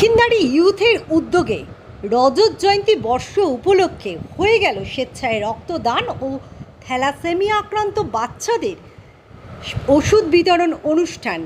দক্ষিণদারি ইউথের উদ্যোগে রজত জয়ন্তী বর্ষ উপলক্ষে হয়ে গেল স্বেচ্ছায় রক্তদান ও থ্যালাসেমিয়া আক্রান্ত বাচ্চাদের ওষুধ বিতরণ অনুষ্ঠান।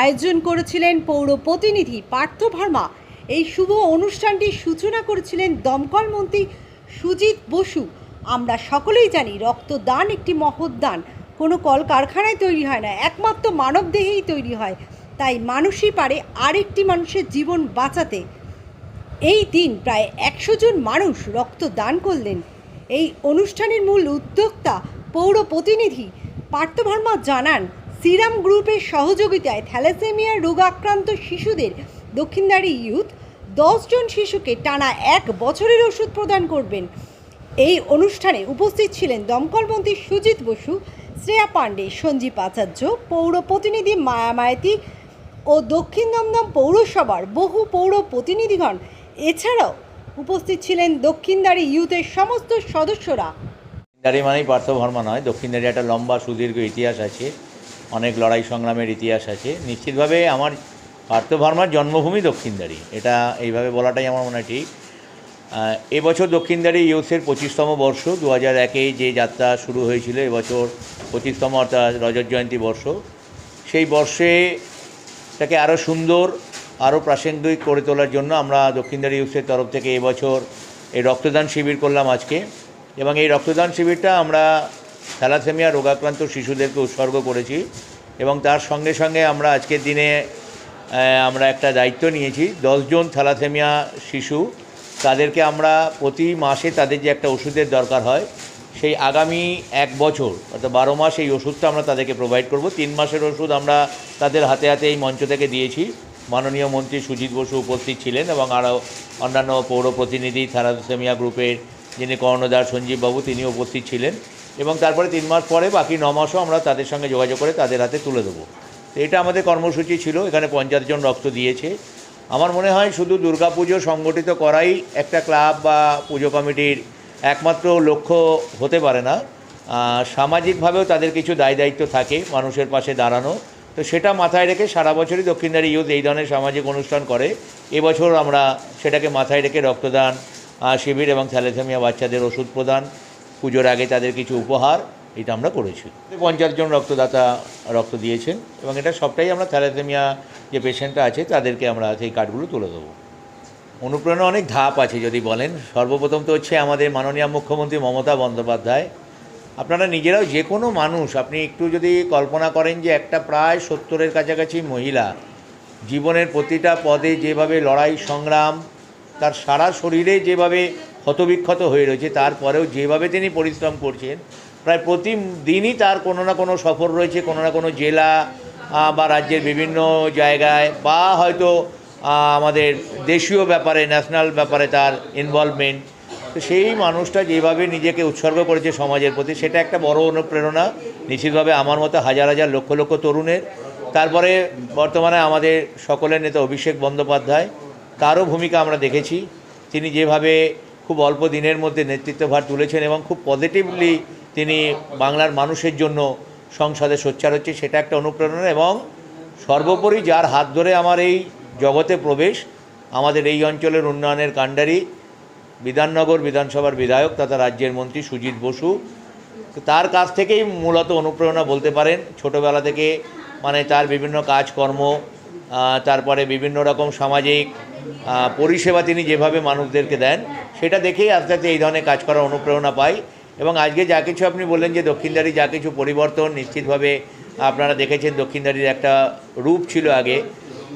আয়োজন করেছিলেন পৌর প্রতিনিধি পার্থ ভার্মা। এই শুভ অনুষ্ঠানটির সূচনা করেছিলেন দমকল মন্ত্রী সুজিত বসু। আমরা সকলেই জানি রক্তদান একটি মহৎ দান। কোনো কলকারখানায় তৈরি হয় না। একমাত্র মানবদেহেই তৈরি হয়। তাই মানুষই পারে আরেকটি মানুষের জীবন বাঁচাতে। এই দিন প্রায় একশো জন মানুষ রক্ত দান করলেন। এই অনুষ্ঠানের মূল উদ্যোক্তা, পৌর প্রতিনিধি পার্থ ভার্মা জানান, সিরাম গ্রুপের সহযোগিতায় থ্যালাসেমিয়া রোগাক্রান্ত শিশুদের দক্ষিণদারি ইউথ দশজন শিশুকে টানা এক বছরের ওষুধ প্রদান করবেন। এই অনুষ্ঠানে উপস্থিত ছিলেন দমকলমন্ত্রী সুজিত বসু, শ্রেয়া পাণ্ডে, সঞ্জীব আচার্য, পৌর প্রতিনিধি মায়া মায়াতি ও দক্ষিণ দমদম পৌরসভার বহু পৌর প্রতিনিধিগণ এছাড়াও উপস্থিত ছিলেন দক্ষিণদারি ইউথের সমস্ত সদস্যরা। দক্ষিণদারি মানেই পার্থ ভর্মা নয় দক্ষিণদারি একটা লম্বা, সুদীর্ঘ ইতিহাস আছে, অনেক লড়াই সংগ্রামের ইতিহাস আছে। নিশ্চিতভাবে আমার পার্থ ভর্মার জন্মভূমি দক্ষিণদারি এটা এইভাবে বলাটাই আমার মনে ঠিক। এবছর দক্ষিণদারি ইউথের পঁচিশতম বর্ষ দু হাজার একে যে যাত্রা শুরু হয়েছিল, এবছর পঁচিশতম অর্থাৎ রজত জয়ন্তী বর্ষ। সেই বর্ষে এটাকে আরও সুন্দর আরও প্রাসঙ্গিক করে তোলার জন্য আমরা দক্ষিণদারি ইউসের তরফ থেকে এবছর এই রক্তদান শিবির করলাম আজকে। এবং এই রক্তদান শিবিরটা আমরা থ্যালাসেমিয়া রোগাক্রান্ত শিশুদেরকে উৎসর্গ করেছি। এবং তার সঙ্গে সঙ্গে আমরা আজকের দিনে আমরা একটা দায়িত্ব নিয়েছি। দশজন থ্যালাসেমিয়া শিশু, তাদেরকে আমরা প্রতি মাসে তাদের যে একটা ওষুধের দরকার হয় সেই আগামী এক বছর, অর্থাৎ বারো মাস এই ওষুধটা আমরা তাদেরকে প্রোভাইড করব। তিন মাসের ওষুধ আমরা তাদের হাতে হাতে এই মঞ্চ থেকে দিয়েছি। মাননীয় মন্ত্রী সুজিত বসু উপস্থিত ছিলেন এবং আরও অন্যান্য পৌর প্রতিনিধি, থ্যালাসেমিয়া গ্রুপের যিনি কর্ণধার সঞ্জীববাবু তিনি উপস্থিত ছিলেন। এবং তারপরে তিন মাস পরে বাকি ন মাসও আমরা তাদের সঙ্গে যোগাযোগ করে তাদের হাতে তুলে দেবো। তো এটা আমাদের কর্মসূচি ছিল, এখানে পঞ্চাশ জন রক্ত দিয়েছে। আমার মনে হয় শুধু দুর্গাপুজো সংগঠিত করাই একটা ক্লাব বা পুজো কমিটির একমাত্র লক্ষ্য হতে পারে না। সামাজিকভাবেও তাদের কিছু দায় দায়িত্ব থাকে মানুষের পাশে দাঁড়ানো। তো সেটা মাথায় রেখে সারা বছরই দক্ষিণদারি ইউথ এই ধরনের সামাজিক অনুষ্ঠান করে। এবছর আমরা সেটাকে মাথায় রেখে রক্তদান শিবির এবং থ্যালাসেমিয়া বাচ্চাদের ওষুধ প্রদান, পুজোর আগে তাদের কিছু উপহার, এটা আমরা করেছি। পঞ্চাশ জন রক্তদাতা রক্ত দিয়েছেন এবং এটা সবটাই আমরা থ্যালাসেমিয়া যে পেশেন্টটা আছে তাদেরকে আমরা সেই কার্ডগুলো তুলে দেবো। অনুপ্রেরণা অনেক ধাপ আছে যদি বলেন। সর্বপ্রথম তো হচ্ছে আমাদের মাননীয় মুখ্যমন্ত্রী মমতা বন্দ্যোপাধ্যায়। আপনারা নিজেরাও যে কোনো মানুষ, আপনি একটু যদি কল্পনা করেন যে একটা প্রায় সত্তরের কাছাকাছি মহিলা জীবনের প্রতিটা পদে যেভাবে লড়াই, সংগ্রাম, তার সারা শরীরে যেভাবে ক্ষতবিক্ষত হয়ে রয়েছে, তারপরেও যেভাবে তিনি পরিশ্রম করছেন, প্রায় প্রতিদিনই তার কোনো না কোনো সফর রয়েছে, কোনো না কোনো জেলা বা রাজ্যের বিভিন্ন জায়গায়, বা হয়তো আমাদের দেশীয় ব্যাপারে ন্যাশনাল ব্যাপারে তার ইনভলভমেন্ট তো সেই মানুষটা যেভাবে নিজেকে উৎসর্গ করেছে সমাজের প্রতি, সেটা একটা বড় অনুপ্রেরণা। নিশ্চিতভাবে আমার মতো হাজার হাজার লক্ষ লক্ষ তরুণের। তারপরে বর্তমানে আমাদের সকলের নেতা অভিষেক বন্দ্যোপাধ্যায়, তারও ভূমিকা আমরা দেখেছি। তিনি যেভাবে খুব অল্প দিনের মধ্যে নেতৃত্বভার তুলেছেন এবং খুব পজিটিভলি তিনি বাংলার মানুষের জন্য সংসদে সোচ্চার হচ্ছে, সেটা একটা অনুপ্রেরণা। এবং সর্বোপরি যার হাত ধরে আমার এই জগতে প্রবেশ, আমাদের এই অঞ্চলের উন্নয়নের কাণ্ডারি, বিধাননগর বিধানসভার বিধায়ক তথা রাজ্যের মন্ত্রী সুজিত বসু। তার কাছ থেকেই মূলত অনুপ্রেরণা বলতে পারেন। ছোটোবেলা থেকে মানে তার বিভিন্ন কাজকর্ম তারপরে বিভিন্ন রকম সামাজিক পরিষেবা তিনি যেভাবে মানুষদেরকে দেন, সেটা দেখেই আস্তে আস্তে এই ধরনের কাজ করার অনুপ্রেরণা পাই। এবং আজকে যা কিছু আপনি বললেন যে দক্ষিণদারি যা কিছু পরিবর্তন নিশ্চিতভাবে আপনারা দেখেছেন দক্ষিণদারির একটা রূপ ছিল আগে।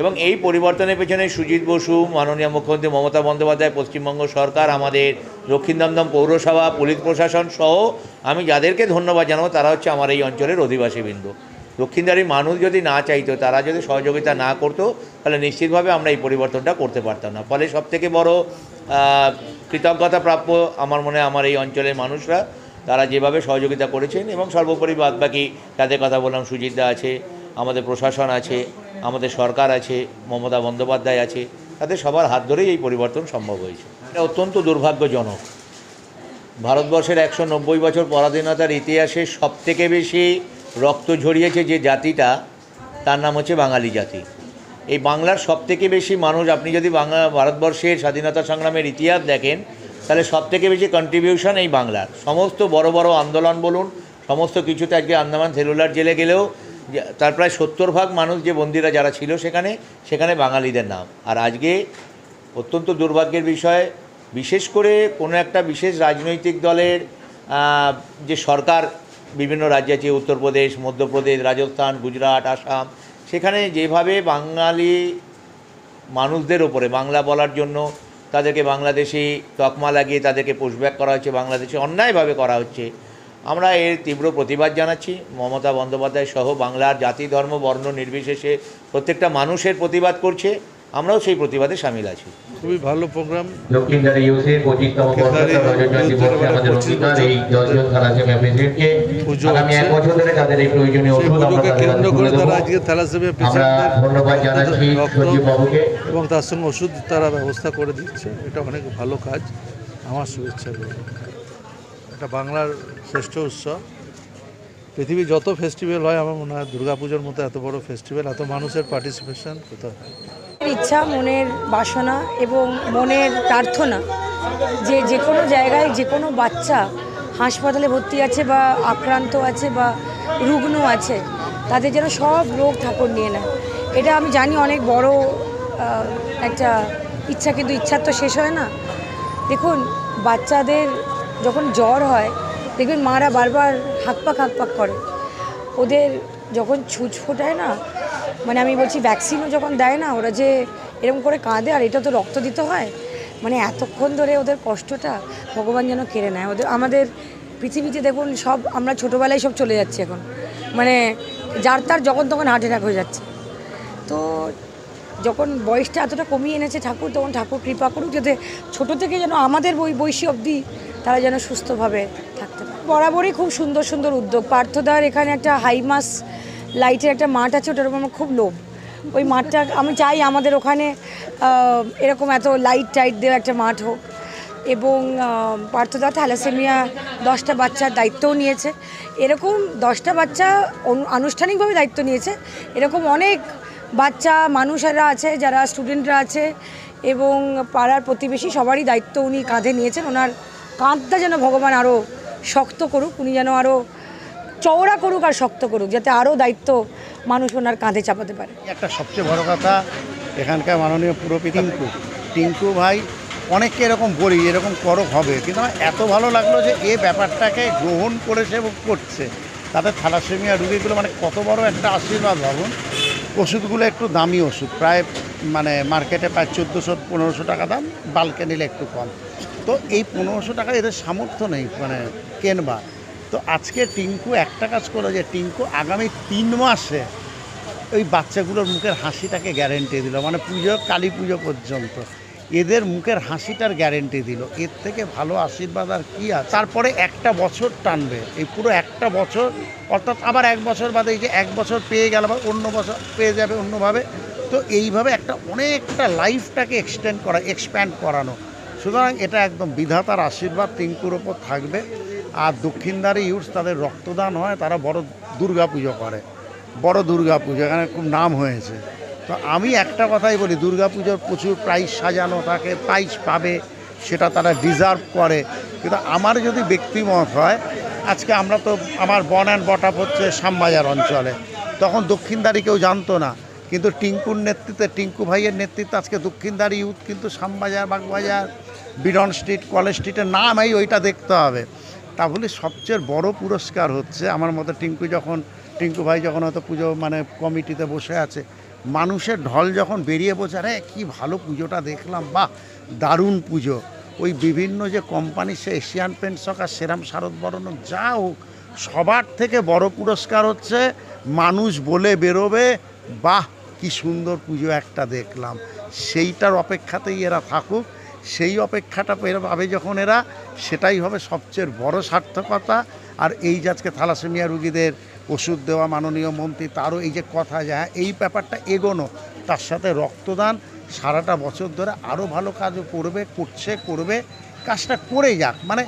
এবং এই পরিবর্তনের পেছনে সুজিত বসু, মাননীয় মুখ্যমন্ত্রী মমতা বন্দ্যোপাধ্যায়, পশ্চিমবঙ্গ সরকার, আমাদের দক্ষিণ দমদম পৌরসভা, পুলিশ প্রশাসন সহ আমি যাদেরকে ধন্যবাদ জানাব, তারা হচ্ছে আমার এই অঞ্চলের অধিবাসীবৃন্দ দক্ষিণদারির মানুষ যদি না চাইতো, তারা যদি সহযোগিতা না করতো, তাহলে নিশ্চিতভাবে আমরা এই পরিবর্তনটা করতে পারতাম না। ফলে সবথেকে বড় কৃতজ্ঞতা প্রাপ্য আমার মনে আমার এই অঞ্চলের মানুষরা, তারা যেভাবে সহযোগিতা করেছেন এবং সর্বোপরি বাদবাকি তাদের কথা বললাম, সুজিতদা আছে, আমাদের প্রশাসন আছে আমাদের সরকার আছে, মমতা বন্দ্যোপাধ্যায় আছে, তাদের সবার হাত ধরেই এই পরিবর্তন সম্ভব হয়েছে। এটা অত্যন্ত দুর্ভাগ্যজনক। ভারতবর্ষের একশো নব্বই বছর পরাধীনতার ইতিহাসে সবথেকে বেশি রক্ত ঝরিয়েছে যে জাতিটা, তার নাম হচ্ছে বাঙালি জাতি। এই বাংলার সবথেকে বেশি মানুষ, আপনি যদি বাংলা, ভারতবর্ষের স্বাধীনতা সংগ্রামের ইতিহাস দেখেন, তাহলে সবথেকে বেশি কন্ট্রিবিউশন এই বাংলার। সমস্ত বড় বড় আন্দোলন বলুন, সমস্ত কিছুতে আজকে আন্দামান সেলুলার জেলে গেলেও তার প্রায় সত্তর ভাগ মানুষ যে বন্দিরা যারা ছিল সেখানে সেখানে বাঙালিদের নাম। আর আজকে অত্যন্ত দুর্ভাগ্যের বিষয়, বিশেষ করে কোনো একটা বিশেষ রাজনৈতিক দলের যে সরকার বিভিন্ন রাজ্যে আছে, উত্তরপ্রদেশ, মধ্যপ্রদেশ, রাজস্থান, গুজরাট, আসাম, সেখানে যেভাবে বাঙালি মানুষদের ওপরে বাংলা বলার জন্য তাদেরকে বাংলাদেশি তকমা লাগিয়ে তাদেরকে পুশব্যাক করা হচ্ছে, বাংলাদেশে অন্যায়ভাবে করা হচ্ছে আমরা এর তীব্র প্রতিবাদ জানাচ্ছি। মমতা বন্দ্যোপাধ্যায় সহ বাংলার জাতি ধর্ম বর্ণ নির্বিশেষে প্রত্যেকটা মানুষের প্রতিবাদ করছে। আমরাও সেই প্রতিবাদে সামিল আছি। খুবই ভালো প্রোগ্রাম। পুজোকে কেন্দ্র করে তারা আজকে থ্যালাসেমিয়া পেশেন্টদের এবং তার সঙ্গে ওষুধ তারা ব্যবস্থা করে দিচ্ছে। এটা অনেক ভালো কাজ। আমার শুভেচ্ছা রইল। এটা বাংলার শ্রেষ্ঠ উৎসব। পৃথিবীর যত ফেস্টিভ্যাল হয়, আমার মনে হয় দুর্গাপুজোর মতো এত বড় ফেস্টিভ্যাল এত মানুষের পার্টিসিপেশন কোথাও ইচ্ছা, মনের বাসনা এবং মনের প্রার্থনা, যে যে কোনো জায়গায় যে কোনো বাচ্চা হাসপাতালে ভর্তি আছে বা আক্রান্ত আছে বা রুগ্ন আছে, তাদের যেন সব রোগ ঠাকুর নিয়ে নেয়। এটা আমি জানি অনেক বড় একটা ইচ্ছা, কিন্তু ইচ্ছার তো শেষ হয় না। দেখুন, বাচ্চাদের যখন জ্বর হয়, দেখবেন মারা বারবার হাঁকপাক হাঁকপাক করে। ওদের যখন ছুঁচ ফোটায় না মানে আমি বলছি ভ্যাকসিনও যখন দেয় না, ওরা যে এরকম করে কাঁদে, আর এটা তো রক্ত দিতে হয় মানে এতক্ষণ ধরে ওদের কষ্টটা ভগবান যেন কেড়ে নেয়। ওদের, আমাদের পৃথিবীতে দেখুন, সব, আমরা ছোটোবেলায় সব চলে যাচ্ছি এখন। মানে যার তার যখন তখন হার্ট অ্যাটাক হয়ে যাচ্ছে। তো যখন বয়সটা এতটা কমিয়ে এনেছে ঠাকুর, তখন ঠাকুর কৃপা করুক যাতে ছোটো থেকে যেন আমাদের বই বয়সী অবধি তারা যেন সুস্থভাবে থাকতে পারে। বরাবরই খুব সুন্দর সুন্দর উদ্যোগ। পার্থদার এখানে একটা হাইমাস লাইটের একটা মাঠ আছে, ওটার উপর আমার খুব লোভ। ওই মাঠটা আমি চাই আমাদের ওখানে এরকম এত লাইট টাইট দেওয়া একটা মাঠ হোক। এবং পার্থদা থ্যালাসেমিয়া দশটা বাচ্চার দায়িত্বও নিয়েছে। এরকম দশটা বাচ্চা আনুষ্ঠানিকভাবে দায়িত্ব নিয়েছে। এরকম অনেক বাচ্চা, মানুষেরা আছে, যারা স্টুডেন্টরা আছে এবং পাড়ার প্রতিবেশী সবারই দায়িত্ব উনি কাঁধে নিয়েছেন। ওনার কাঁধটা যেন ভগবান আরও শক্ত করুক উনি যেন আরও চওড়া করুক আর শক্ত করুক যাতে আরও দায়িত্ব মানুষ ওনার কাঁধে চাপাতে পারে। একটা সবচেয়ে বড় কথা এখানকার মাননীয় পুরোপি টিঙ্কু। টিঙ্কু ভাই অনেককে এরকম বলি এরকম করো হবে কিন্তু আমার এত ভালো লাগল যে এ ব্যাপারটাকে গ্রহণ করেছে এবং করছে। তাদের থ্যালাসেমিয়া রুগীগুলো মানে কত বড় একটা আশীর্বাদ ভাবুন। ওষুধগুলো একটু দামি ওষুধ প্রায় মানে মার্কেটে প্রায় চোদ্দোশো পনেরোশো টাকা দাম বালকে নিলে একটু কম। তো এই পনেরোশো টাকা এদের সামর্থ্য নেই মানে কেনবার? তো আজকে টিঙ্কু একটা কাজ করল যে, টিঙ্কু আগামী তিন মাসে ওই বাচ্চাগুলোর মুখের হাসিটাকে গ্যারেন্টি দিল মানে পুজো, কালী পুজো পর্যন্ত। এদের মুখের হাসিটার গ্যারেন্টি দিল। এর থেকে ভালো আশীর্বাদ আর কী আছে? তারপরে একটা বছর টানবে। এই পুরো একটা বছর, অর্থাৎ আবার এক বছর বাদে এই যে এক বছর পেয়ে গেল বা অন্য বছর পেয়ে যাবে অন্যভাবে, তো এইভাবে একটা অনেকটা লাইফটাকে এক্সটেন্ড করা এক্সপ্যান্ড করানো। সুতরাং এটা একদম বিধাতার আশীর্বাদ টিঙ্কুর ওপর থাকবে। আর দক্ষিণদারে ইউথস তাদের রক্তদান হয়, তারা বড় দুর্গা পুজো করে, বড় দুর্গা পুজো, এখানে খুব নাম হয়েছে। তো আমি একটা কথাই বলি, দুর্গা পুজোর প্রচুর প্রাইজ সাজানো থাকে প্রাইজ পাবে, সেটা তারা ডিজার্ভ করে। কিন্তু আমার যদি ব্যক্তিমত হয়, আজকে আমরা তো আমার বন অ্যান্ড বটাপ হচ্ছে শ্যামবাজার অঞ্চলে, তখন দক্ষিণদারি কেউ জানতো না। কিন্তু টিঙ্কুর নেতৃত্বে, টিঙ্কু ভাইয়ের নেতৃত্বে আজকে দক্ষিণদারি ইউথ কিন্তু Shyambazar, Bagbazar Beadon street, college স্ট্রিটের নাম এই ওইটা দেখতে হবে। তাহলে সবচেয়ে বড় পুরস্কার হচ্ছে আমার মতো টিঙ্কু যখন, টিঙ্কু ভাই যখন হয়তো পুজো মানে কমিটিতে বসে আছে, মানুষের ঢল যখন বেরিয়ে বসে আরে কী ভালো পুজোটা দেখলাম, বাহ, দারুণ পুজো। ওই বিভিন্ন যে কোম্পানি সে এশিয়ান পেন্ট সকার সেরাম শারদ বরণ যা হোক, সবার থেকে বড় পুরস্কার হচ্ছে মানুষ বলে বেরোবে, বাহ, কি সুন্দর পুজো একটা দেখলাম। সেইটার অপেক্ষাতেই এরা থাকুক। সেই অপেক্ষাটা পাবে যখন এরা, সেটাই হবে সবচেয়ে বড় সার্থকতা। আর এই যে আজকে থ্যালাসেমিয়া রুগীদের ওষুধ দেওয়া মাননীয় মন্ত্রী, তারও এই যে কথা যা, এই ব্যাপারটা এগোনো, তার সাথে রক্তদান, সারাটা বছর ধরে আরও ভালো কাজও করবে, করছে, করবে, কাজটা করে যাক। মানে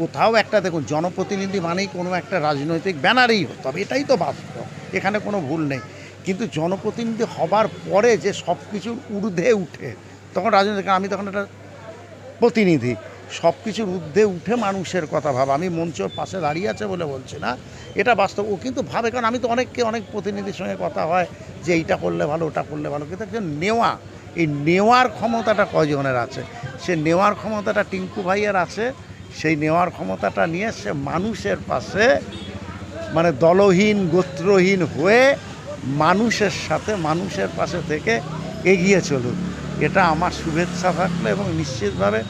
কোথাও একটা দেখুন, জনপ্রতিনিধি মানেই কোনো একটা রাজনৈতিক ব্যানারেই হতে হবে এটাই তো বাস্তব, এখানে কোনো ভুল নেই। কিন্তু জনপ্রতিনিধি হবার পরে যে সব কিছুর ঊর্ধ্বে উঠে তখন রাজনীতি আমি তখন একটা প্রতিনিধি। সব কিছুর ঊর্ধ্বে উঠে মানুষের কথা ভাব। আমি মঞ্চর পাশে দাঁড়িয়ে আছে বলে বলছি না। এটা বাস্তব। ও কিন্তু ভাবে, কারণ আমি তো অনেককে, অনেক প্রতিনিধির সঙ্গে কথা হয় যে এইটা করলে ভালো, ওটা করলে ভালো। কিন্তু একজন নেওয়া, এই নেওয়ার ক্ষমতাটা কয়জনের আছে? সে নেওয়ার ক্ষমতাটা টিঙ্কু ভাইয়ের আছে। সেই নেওয়ার ক্ষমতাটা নিয়ে সে মানুষের পাশে মানে দলহীন, গোত্রহীন হয়ে মানুষের সাথে, মানুষের পাশে থেকে এগিয়ে চলুক। এটা আমার শুভেচ্ছা থাকল এবং নিশ্চিতভাবে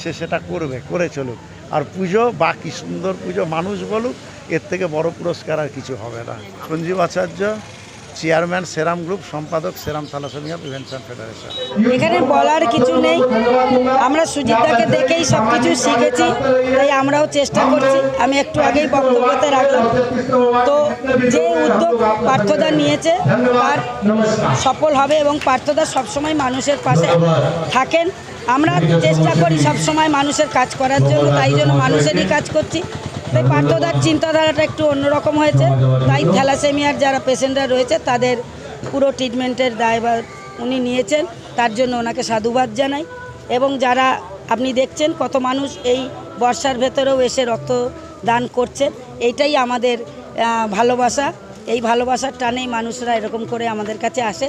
সে সেটা করবে, করে চলুক। আর পুজো বা কি সুন্দর পুজো, মানুষ বলুক, এর থেকে বড় পুরস্কার আর কিছু হবে না। Sanjib Acharya chairman Serum group, সম্পাদক সেরাম থ্যালাসেমিয়া প্রিভেনশন ফেডারেশন। এখানে বলার কিছু নেই। আমরা সুজিতদাকে দেখেই সব কিছু শিখেছি, তাই আমরাও চেষ্টা করছি। আমি একটু আগেই বক্তব্যতে রাখলাম। তো যে উদ্যোগ পার্থদা নিয়েছে, তার সফল হবে এবং পার্থদা সবসময় মানুষের পাশে থাকেন। আমরা চেষ্টা করি সবসময় মানুষের কাজ করার জন্য, তাই জন্য মানুষেরই কাজ করছি। তাই পার্থদার চিন্তাধারাটা একটু অন্যরকম হয়েছে। তাই থ্যালাসেমিয়ার যারা পেশেন্টরা রয়েছে, তাদের পুরো ট্রিটমেন্টের দায়ভার উনি নিয়েছেন। তার জন্য ওনাকে সাধুবাদ জানাই। এবং যারা আপনি দেখছেন, কত মানুষ এই বর্ষার ভেতরেও এসে রক্ত দান করছে এইটাই আমাদের ভালোবাসা। এই ভালোবাসার টানেই মানুষরা এরকম করে আমাদের কাছে আসে।